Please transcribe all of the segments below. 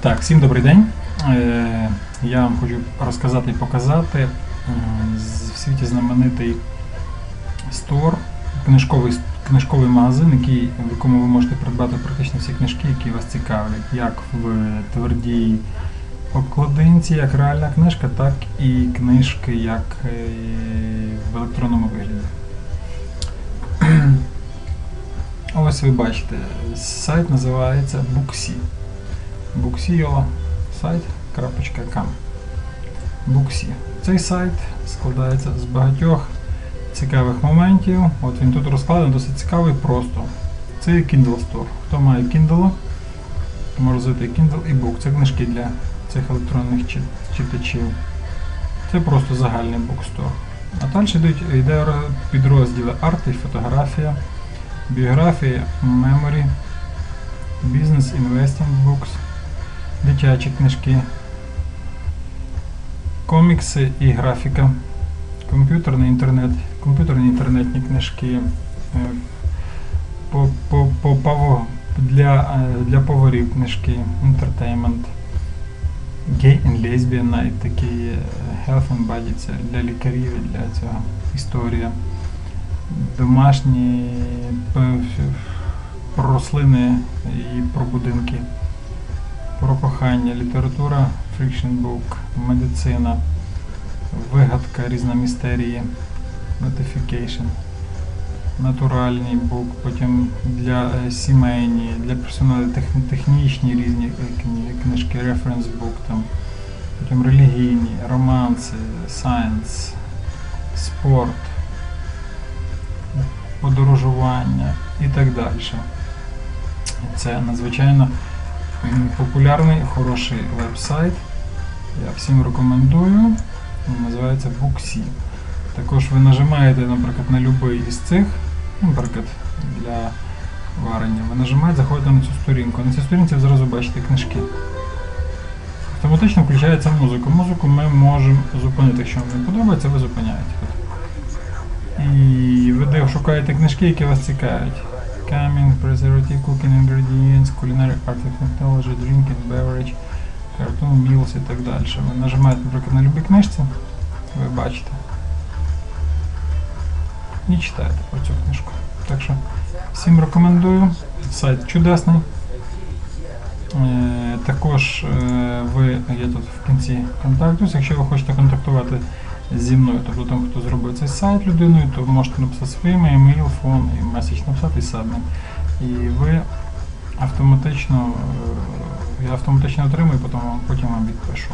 Так, всім добрий день. Е, Я вам хочу розказати і показати в світі знаменитий стор, книжковий, книжковий магазин, який, в якому ви можете придбати практично всі книжки, які вас цікавлять, як в твердій обкладинці, як реальна книжка, так і книжки як е, в електронному вигляді. Ось ви бачите, сайт називається Booksy. Сайт.com. Booksy. Цей сайт складається з багатьох цікавих моментів. От він тут розкладений, досить цікавий просто. Це Kindle Store. Хто має Kindle, може взяти Kindle і Book. Це книжки для цих електронних читачів. Це просто загальний букстор. А далі йдуть йде підрозділи арт і фотографія, біографія, меморі, бізнес, інвестінг букс, дитячі книжки, комікси і графіка, комп'ютерний інтернет, комп'ютерні інтернетні книжки, е, по, по, для, е, для поварів книжки, entertainment, Gay and Lesbian Night, такий е, Health and Body, це для лікарів, для цього історія. Домашні рослини і про будинки, про кохання, література, fiction book, медицина, вигадка, різна містерії, notification, натуральний бук, потім для е, сімейні, для персоналу тех- технічні різні е, книжки, book, там, потім релігійні, романси, сайенс, спорт, подорожування і так далі. Це надзвичайно популярний, хороший веб-сайт. Я всім рекомендую. Він Називається Booksy. Також ви нажимаєте, наприклад, на будь-який із цих, наприклад, для варення. Ви нажимаєте, заходите на цю сторінку. На цій сторінці ви зразу бачите книжки. Автоматично включається музика. Музику ми можемо зупинити. Якщо вам не подобається, ви зупиняєте. І ви шукаєте книжки, які вас цікавлять. Coming, preservative, cooking ingredients, culinary art and technology, drinking, beverage, cartoon, meals і так далі. Ви нажимаєте, наприклад, на любі книжці, ви бачите. І читаєте про цю книжку. Так що всім рекомендую. Сайт чудесний. Е, Також е, ви є тут в кінці контактус. Якщо ви хочете контактувати зі мною, тобто там, хто зробив цей сайт людиною, то ви можете написати своє емейл, фон і меседж написати і. І ви автоматично, е, я автоматично отримую, потім вам, потім вам відпишу.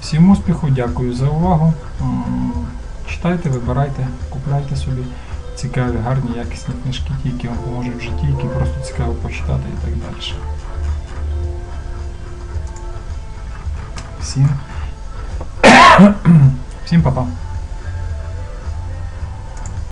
Всім успіху, дякую за увагу. Читайте, вибирайте, купляйте собі цікаві, гарні, якісні книжки, ті, які вам поможуть в житті, які просто цікаво почитати і так далі. Всім. Всім па-па.